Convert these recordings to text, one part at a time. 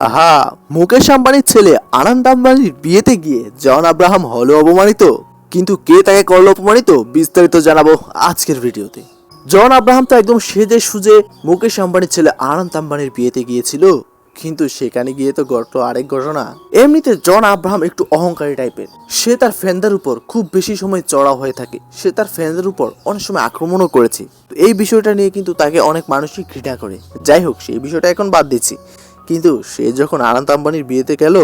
আহা, মুকেশ আম্বানির ছেলে আনন্দ আম্বানির বিয়েতে গিয়ে জন আব্রাহাম হলো অপমানিত। কিন্তু কে তাকে করল অপমানিত, বিস্তারিত জানাব আজকের ভিডিওতে। জন আব্রাহাম তো একদম সেজে সুজে মুকেশ আম্বানির ছেলে আনন্দ আম্বানির বিয়েতে গিয়েছিল। কিন্তু সেখানে গিয়ে তো ঘটলো আরেক ঘটনা। এমনিতে জন আব্রাহাম একটু অহংকারী টাইপের। সে তার ফ্যানদের উপর খুব বেশি সময় চড়া হয়ে থাকে। সে তার ফ্যানদের উপর অনেক সময় আক্রমণও করেছে। এই বিষয়টা নিয়ে কিন্তু তাকে অনেক মানুষই ঘৃণা করে। যাই হোক, সেই বিষয়টা এখন বাদ দিচ্ছি। কিন্তু সে যখন আনন্দ আম্বানির বিয়েতে গেল,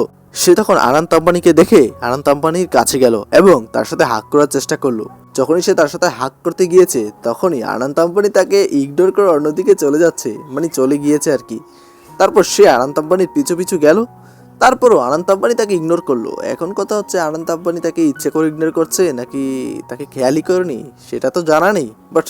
সে তখন আনন্দ আম্বানিকে দেখে আনন্দ আম্বানির কাছে গেল এবং তার সাথে হাক করার চেষ্টা করল। যখনই সে তার সাথে হাক করতে গিয়েছে, তখনই আনন্দ আম্বানি তাকে ইগনোর করে অন্যদিকে চলে যাচ্ছে মানে চলে গিয়েছে আর কি। তারপর সে আনন্দ আম্বানির পিছু পিছু গেল, তারপরও আনন্দ আম্বানি তাকে ইগনোর করল। এখন কথা হচ্ছে, আনন্দ আম্বানি তাকে ইচ্ছে করে ইগনোর করছে নাকি তাকে খেয়ালই করেনি? সেটা তো জানা নেই বাট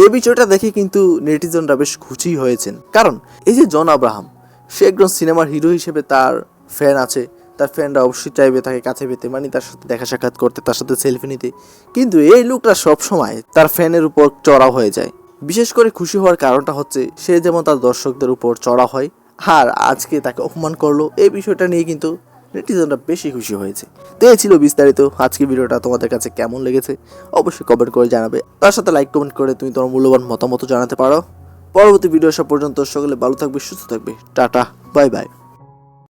এই বিষয়টা দেখে কিন্তু নেটিজনরা বেশ খুশি হয়েছেন। কারণ এই যে জন আব্রাহাম সে একজন সিনেমার হিরো হিসেবে তার ফ্যান আছে। তার ফ্যানরা অবশ্যই চাইবে তাকে কাছে পেতে। মানে তার সাথে দেখা সাক্ষাৎ করতে, তার সাথে সেলফি নিতে। কিন্তু এই লোকটা সবসময় তার ফ্যানের উপর চড়া হয়ে যায়। বিশেষ করে খুশি হওয়ার কারণটা হচ্ছে, সে যেমন তার দর্শকদের উপর চড়া হয়, আর আজকে তাকে অপমান করল, এই বিষয়টা নিয়ে কিন্তু নেটিজনরা বেশি খুশি হয়েছে। তো এই ছিল বিস্তারিত আজকে ভিডিওটা, তোমাদের কাছে কেমন লেগেছে? অবশ্যই কমেন্ট করে জানাবে। তার সাথে লাইক কমেন্ট করে তুমি তোমার মূল্যবান মতামত জানাতে পারো। পরবর্তী ভিডিও আসা পর্যন্ত সকলে ভালো থাকবে সুস্থ থাকবে। Tata bye bye.